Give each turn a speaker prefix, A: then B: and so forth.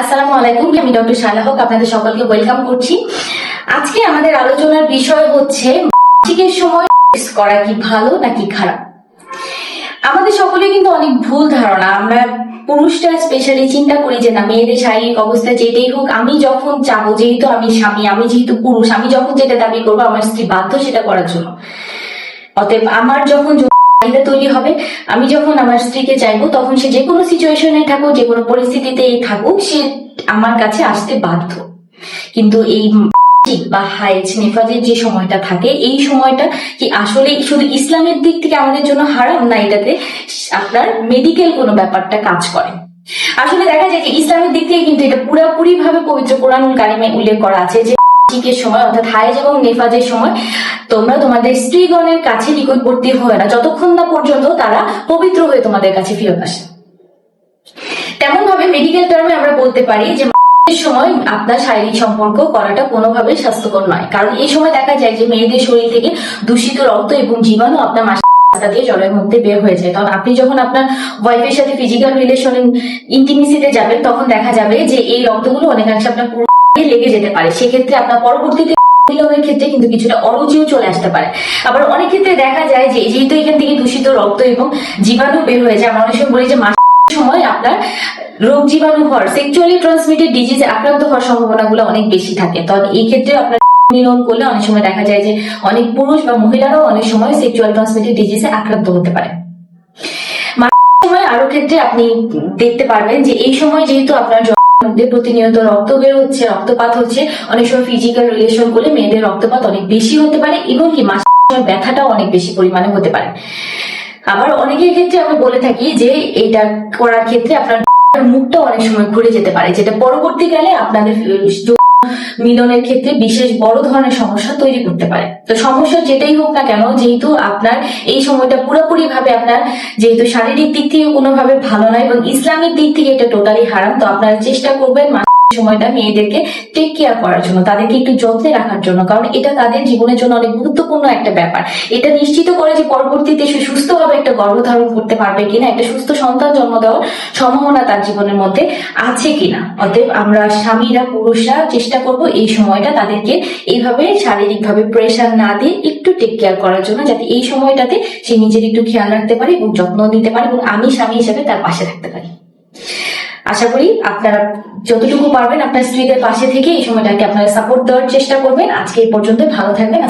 A: আসসালামু আলাইকুম, আমি ডক্টর শালা হক, আপনাদের সকলকে ওয়েলকাম করছি। আজকে আমাদের আলোচনার বিষয় হচ্ছে মাসিকের সময় করা কি ভালো নাকি খারাপ? আমাদের সকলে কিন্তু অনেক ভুল ধারণা। আমরা পুরুষরা স্পেশালি চিন্তা করি যে, না, মেয়েদের শারীরিক অবস্থা যেটাই হোক, আমি যখন চাবো, যেহেতু আমি স্বামী, আমি যেহেতু পুরুষ, আমি যখন যেটা দাবি করব, আমার স্ত্রী বাধ্য সেটা করার জন্য। অতএব আমার যখন চাহিদা তৈরি হবে। আমি যখন আমার স্ত্রীকে চাইব, তখন সে যে কোনো সিচুয়েশনে থাকুক, যে কোনো পরিস্থিতিতেই থাকুক, সে আমার কাছে আসতে বাধ্য। কিন্তু এই বা হাইজ নেফাজের যে সময়টা থাকে, এই সময়টা কি আসলে শুধু ইসলামের দিক থেকে আমাদের জন্য হারাম? না, এটাতে আপনার মেডিকেল কোনো ব্যাপারটা কাজ করে। আসলে দেখা যায় যে ইসলামের দিক থেকে কিন্তু এটা পুরোপুরি ভাবে পবিত্র কোরআন কারিমে উল্লেখ করা আছে যে মাসিকের সময়, অর্থাৎ হাইজ এবং নেফাজের সময়, তোমরা তোমাদের স্ত্রীগণের কাছে নিকটবর্তী হয় না। যতক্ষণ না পর্যন্ত তারা পবিত্র হয়ে তোমাদের কাছে ফেরত আসে। তেমন ভাবে মেডিকেল টার্মে আমরা বলতে পারি যে সময় আপনার শারীরিক সম্পর্ক করাটা কোনোভাবে স্বাস্থ্যকর নয়। কারণ এই সময় দেখা যায় যে, মেয়েদের শরীর থেকে দূষিত রক্ত এবং জীবাণু আপনার রাস্তা দিয়ে জলের মধ্যে বের হয়ে যায়। তখন আপনি যখন আপনার ওয়াইফের সাথে ফিজিক্যাল রিলেশন ইন্টিমিসিতে যাবেন, তখন দেখা যাবে যে, এই রক্তগুলো অনেকাংশে আপনার লেগে যেতে পারে। সেক্ষেত্রে আপনার পরবর্তীতে ক্ষেত্রে কিন্তু কিছুটা অরুচিও চলে আসতে পারে। আবার অনেক ক্ষেত্রে দেখা যায় যে, যেহেতু এখান থেকে দূষিত রক্ত এবং জীবাণু বের অনেক সময় বলি যে মাসিক সময় আপনার রোগ জীবাণু হওয়ার সেক্সুয়ালি ট্রান্সমিটেড ডিজিজে আক্রান্ত হওয়ার সম্ভাবনাগুলো অনেক বেশি থাকে। তবে এই ক্ষেত্রে আপনার মিলন করলে অনেক সময় দেখা যায় যে, অনেক পুরুষ বা মহিলারাও অনেক সময় সেক্সুয়াল ট্রান্সমিটেড ডিজিজে আক্রান্ত হতে পারে। সময় আরও ক্ষেত্রে আপনি দেখতে পারবেন যে, এই সময় যেহেতু আপনার মধ্যে প্রতিনিয়ত রক্ত বের হচ্ছে, রক্তপাত হচ্ছে। অনেক সময় ফিজিক্যাল রিলেশন করলে মেয়েদের রক্তপাত অনেক বেশি হতে পারে এবং কি মাসিক ব্যথাটাও অনেক বেশি পরিমাণে হতে পারে। আবার অনেকের ক্ষেত্রে আমি বলে থাকি যে এটা করার ক্ষেত্রে আপনার মুখটা অনেক সময় ঘুরে যেতে পারে, যেটা পরবর্তীকালে আপনাদের মিলনের ক্ষেত্রে বিশেষ বড় ধরনের সমস্যা তৈরি করতে পারে। তো সমস্যা যেটাই হোক না কেন, যেহেতু আপনার এই সময়টা পুরোপুরি ভাবে আপনার যেহেতু শারীরিক দিক থেকে কোনোভাবে ভালো নয় এবং ইসলামিক দিক থেকে এটা টোটালি হারাম, তো আপনারা চেষ্টা করবেন সময়টা মেয়েদেরকে টেক কেয়ার করার জন্য, তাদেরকে একটু যত্নে রাখার জন্য, কারণ এটা তাদের জীবনের জন্য অনেক গুরুত্বপূর্ণ একটা ব্যাপার। এটা নিশ্চিত করে যে পরবর্তীতে সে সুস্থভাবে একটা গর্ভধারণ করতে পারবে কিনা, একটা সুস্থ সন্তান জন্ম দেওয়ার সম্ভাবনা তার জীবনের মধ্যে আছে কিনা। অতএব আমরা স্বামীরা, পুরুষরা চেষ্টা করব এই সময়টা তাদেরকে এইভাবে শারীরিকভাবে প্রেশার না দিয়ে একটু টেক কেয়ার করার জন্য, যাতে এই সময়টাতে সে নিজের একটু খেয়াল রাখতে পারে এবং যত্ন নিতে পারে এবং আমি স্বামী হিসেবে তার পাশে থাকতে পারি। আশা করি আপনারা যতটুকু পারবেন আপনার স্ত্রীদের পাশে থেকে এই সময়টাকে আপনারা সাপোর্ট দেওয়ার চেষ্টা করবেন। আজকে এই পর্যন্ত ভালো থাকবেন।